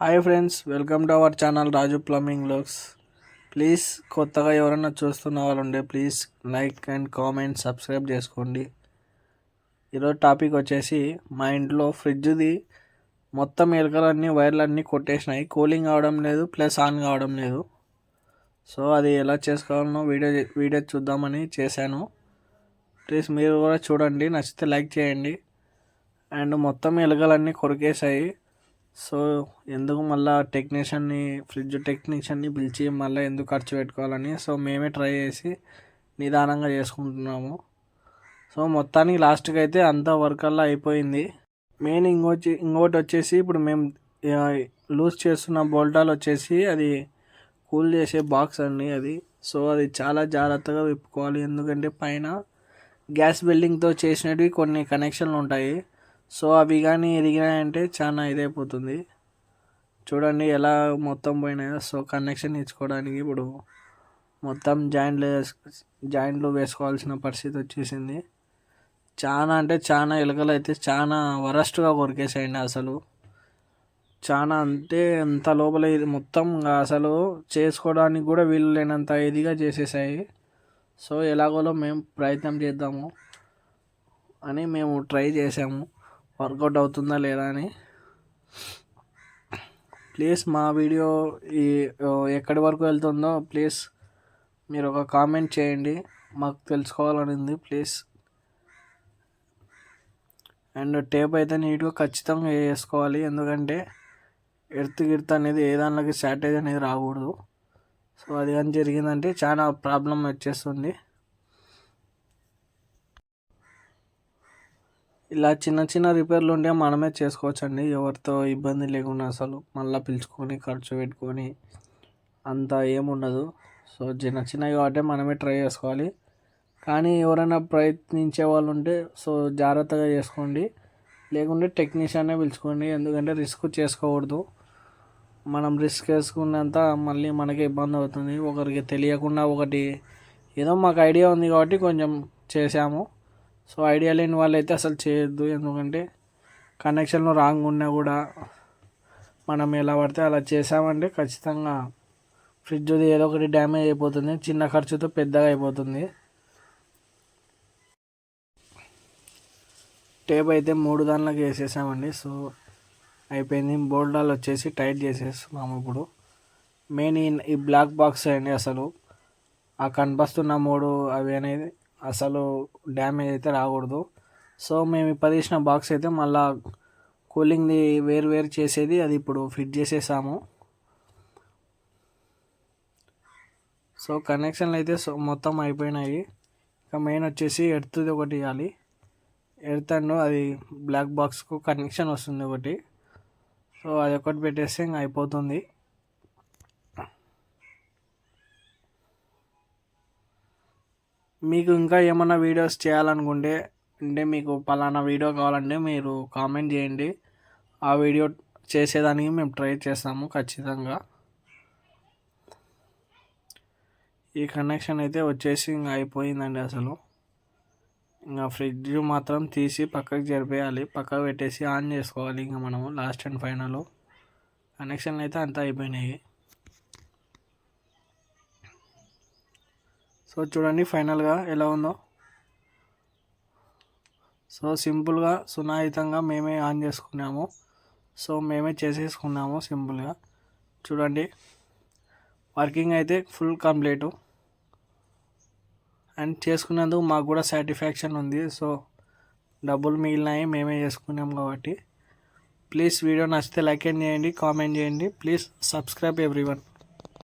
Hi friends welcome to our channel Raju plumbing looks. Please కొత్తగా ఎవరైనా చూస్తున్న వాళ్ళు ఉండే please like and comment subscribe చేసుకోండి. ఈరోజు టాపిక్ వచ్చేసి మా ఇంట్లో ఫ్రిడ్జ్ది మొత్తం ఎలకలన్నీ వైర్లన్నీ కొట్టేసినాయి. కూలింగ్ అవడం లేదు ప్లస్ ఆన్ కావడం లేదు. సో అది ఎలా చేసుకోవాలనో వీడియో వీడియో చూద్దామని చేశాను. ప్లీజ్ మీరు కూడా చూడండి నచ్చితే లైక్ చేయండి. అండ్ మొత్తం ఎలుకలన్నీ కొరికేసాయి సో ఎందుకు మళ్ళీ టెక్నీషియన్ని ఫ్రిడ్జ్ టెక్నీషియన్ని పిలిచి మళ్ళీ ఎందుకు ఖర్చు పెట్టుకోవాలని? సో మేమే ట్రై చేసి నిదానంగా చేసుకుంటున్నాము. సో మొత్తానికి లాస్ట్కి అయితే అంత వర్క్ అలా అయిపోయింది. మెయిన్ ఇంకొచ్చి ఇంకోటి వచ్చేసి ఇప్పుడు మేము లూజ్ చేస్తున్న బోల్టాలు వచ్చేసి అది కూల్ చేసే బాక్స్ అండి అది. సో అది చాలా జాగ్రత్తగా విప్పుకోవాలి. ఎందుకంటే పైన గ్యాస్ బిల్డింగ్తో చేసినవి కొన్ని కనెక్షన్లు ఉంటాయి. సో అవి కానీ ఎదిగినాయంటే చాలా ఇదైపోతుంది. చూడండి ఎలా మొత్తం పోయినాయో. సో కనెక్షన్ ఇచ్చుకోవడానికి ఇప్పుడు మొత్తం జాయింట్లు జాయింట్లు వేసుకోవాల్సిన పరిస్థితి వచ్చేసింది. చాలా అంటే చాలా ఎలుకలు అయితే చాలా వరస్ట్గా కొరికేసాయండి అసలు. చాలా అంటే అంత లోపల మొత్తం అసలు చేసుకోవడానికి కూడా వీలు లేనంత ఇదిగా చేసేసాయి. సో ఎలాగోలో మేము ప్రయత్నం చేద్దాము అని మేము ట్రై చేసాము. వర్కౌట్ అవుతుందా లేదా అని. ప్లీజ్ మా వీడియో ఈ ఎక్కడి వరకు వెళ్తుందో ప్లీజ్ మీరు ఒక కామెంట్ చేయండి. మాకు తెలుసుకోవాలని ఉంది ప్లీజ్. అండ్ టేప్ అయితే నీట్గా ఖచ్చితంగా వేసుకోవాలి. ఎందుకంటే ఎర్త్ గిర్త్ అనేది ఏ దానిలోకి శాటేజ్ అనేది రాకూడదు. సో అది కానీ జరిగిందంటే చాలా ప్రాబ్లం వచ్చేస్తుంది. ఇలా చిన్న చిన్న రిపేర్లు ఉంటే మనమే చేసుకోవచ్చండి. ఎవరితో ఇబ్బంది లేకుండా అసలు మళ్ళీ పిలుచుకొని ఖర్చు పెట్టుకొని అంత ఏముండదు. సో చిన్న చిన్నవి కాబట్టి మనమే ట్రై చేసుకోవాలి. కానీ ఎవరైనా ప్రయత్నించే వాళ్ళు ఉంటే సో జాగ్రత్తగా చేసుకోండి. లేకుంటే టెక్నీషియన్నే పిలుచుకోండి. ఎందుకంటే రిస్క్ చేసుకోకూడదు. మనం రిస్క్ వేసుకున్నంత మళ్ళీ మనకి ఇబ్బంది అవుతుంది. ఒకరికి తెలియకుండా ఒకటి ఏదో మాకు ఐడియా ఉంది కాబట్టి కొంచెం చేసాము సో ఐడియా లేని వాళ్ళైతే అసలు చేయొద్దు. ఎందుకంటే కనెక్షన్లో రాంగ్ ఉన్నా కూడా మనం ఎలా పడితే అలా చేసామంటే ఖచ్చితంగా ఫ్రిడ్జ్ ఏదో ఒకటి డ్యామేజ్ అయిపోతుంది. చిన్న ఖర్చుతో పెద్దగా అయిపోతుంది. టేప్ అయితే మూడు దానిలోకి వేసేసామండి. సో అయిపోయింది. బోల్డాలు వచ్చేసి టైట్ చేసేస్తున్నాము ఇప్పుడు మెయిన్ ఈ బ్లాక్ బాక్స్ అండి అసలు. ఆ కనిపిస్తున్న మూడు అవి అనేది అసలు డ్యామేజ్ అయితే రాకూడదు. సో మేము ఇప్పుడు తీసిన బాక్స్ అయితే మళ్ళా కూలింగ్ది వేరు వేరు చేసేది అది ఇప్పుడు ఫిట్ చేసేసాము. సో కనెక్షన్లు అయితే సో మొత్తం అయిపోయినాయి. ఇక మెయిన్ వచ్చేసి ఎర్త్ది ఒకటి ఇవ్వాలి ఎర్త్ అండ్ అది బ్లాక్ బాక్స్కు కనెక్షన్ వస్తుంది ఒకటి. సో అది ఒకటి పెట్టేస్తే ఇంకా అయిపోతుంది. మీకు ఇంకా ఏమన్నా వీడియోస్ చేయాలనుకుంటే అంటే మీకు పలానా వీడియో కావాలంటే మీరు కామెంట్ చేయండి. ఆ వీడియో చేసేదానికి మేము ట్రై చేస్తాము ఖచ్చితంగా. ఈ కనెక్షన్ అయితే వచ్చేసి ఇంకా అయిపోయిందండి అసలు. ఇంకా ఫ్రిడ్జ్ మాత్రం తీసి పక్కకు జరిపేయాలి. పక్కకు పెట్టేసి ఆన్ చేసుకోవాలి ఇంకా మనము లాస్ట్ అండ్ ఫైనల్ కనెక్షన్లు అయితే అంతా అయిపోయినాయి. సో చూడండి ఫైనల్గా ఎలా ఉందో. సో సింపుల్గా సునాయితంగా మేమే ఆన్ చేసుకున్నాము. సో మేమే చేసేసుకున్నాము సింపుల్గా. చూడండి వర్కింగ్ అయితే ఫుల్ కంప్లీటు. అండ్ చేసుకున్నందుకు మాకు కూడా సాటిస్ఫాక్షన్ ఉంది. సో డబ్బులు మిగిలినాయి మేమే చేసుకున్నాం కాబట్టి. ప్లీజ్ వీడియో నచ్చితే లైక్ చేయండి కామెంట్ చేయండి. Please subscribe everyone.